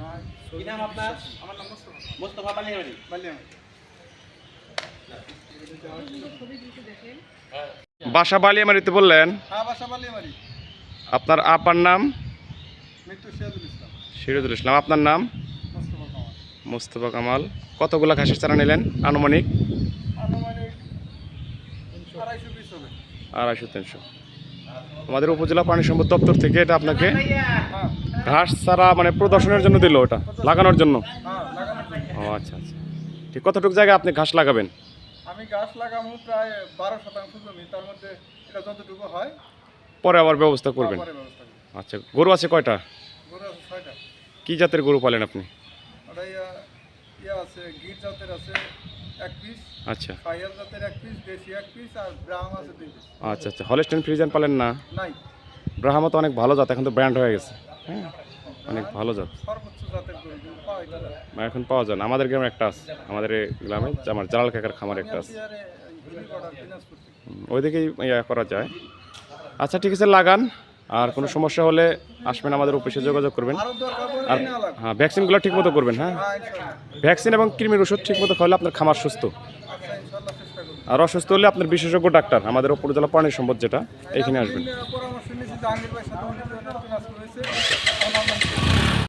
কি নাম আপনার আমার নাম মোস্তফা মোস্তফা বাসা বালিয়ামারিতে বললেন হ্যাঁ আপনার আপার নাম? সিরাজুল ইসলাম। আপনার নাম? মোস্তফা কামাল। কতগুলা ঘাসের চারা নিলেন আনুমানিক? আনুমানিক আড়াইশো তিনশো। আমাদের উপজেলা প্রাণী সম্পদ দপ্তর থেকে এটা আপনাকে হ্যাঁ। ঘাস চারা মানে প্রদর্শনের জন্য দিল ওটা লাগানোর জন্য? হ্যাঁ। ও আচ্ছা আচ্ছা। ঠিক কতটুকু জায়গায় আপনি ঘাস লাগাবেন? আমি ঘাস লাগাবো প্রায় বারো শতাংশ জমি তার মধ্যে এটা যতটুকু হয় পরে আবার ব্যবস্থা করবেন। আচ্ছা গরু আছে কয়টা? গরু আছে ছয়টা। কি জাতের গরু পালেন আপনি? আছে গির জাতের আছে এক পিস আচ্ছা। ফাইয়াল জাতের এক পিস দেশি এক পিস আর ব্রাহ্ম আছে দুই পিস। আচ্ছা আচ্ছা। হলস্টেন ফ্রিজান পালেন না? নাই। ব্রাহ্মা তো অনেক ভালো জাত এখন তো ব্র্যান্ড হয়ে গেছে। হ্যাঁ অনেক ভালো জাত। এখন পাওয়া যায় না। আমাদের গ্রামে একটা আছে। আমাদের গ্রামে আমার জালাল কাকার খামার একটা আছে। ওইদিকেই ইয়া করা যায়। আচ্ছা ঠিক আছে লাগান। আর কোনো সমস্যা হলে আসবেন আমাদের অফিসে যোগাযোগ করবেন। আরও হ্যাঁ ভ্যাকসিনগুলো ঠিক মতো করবেন হ্যাঁ? হ্যাঁ ভ্যাকসিন এবং কৃমির ওষুধ ঠিক মতো খাওয়ালে আপনার খামার সুস্থ। আর অসুস্থ হলে আপনার বিশেষজ্ঞ ডাক্তার আমাদের উপজেলা প্রাণী সম্পদ যেটা এখানে আসবেন।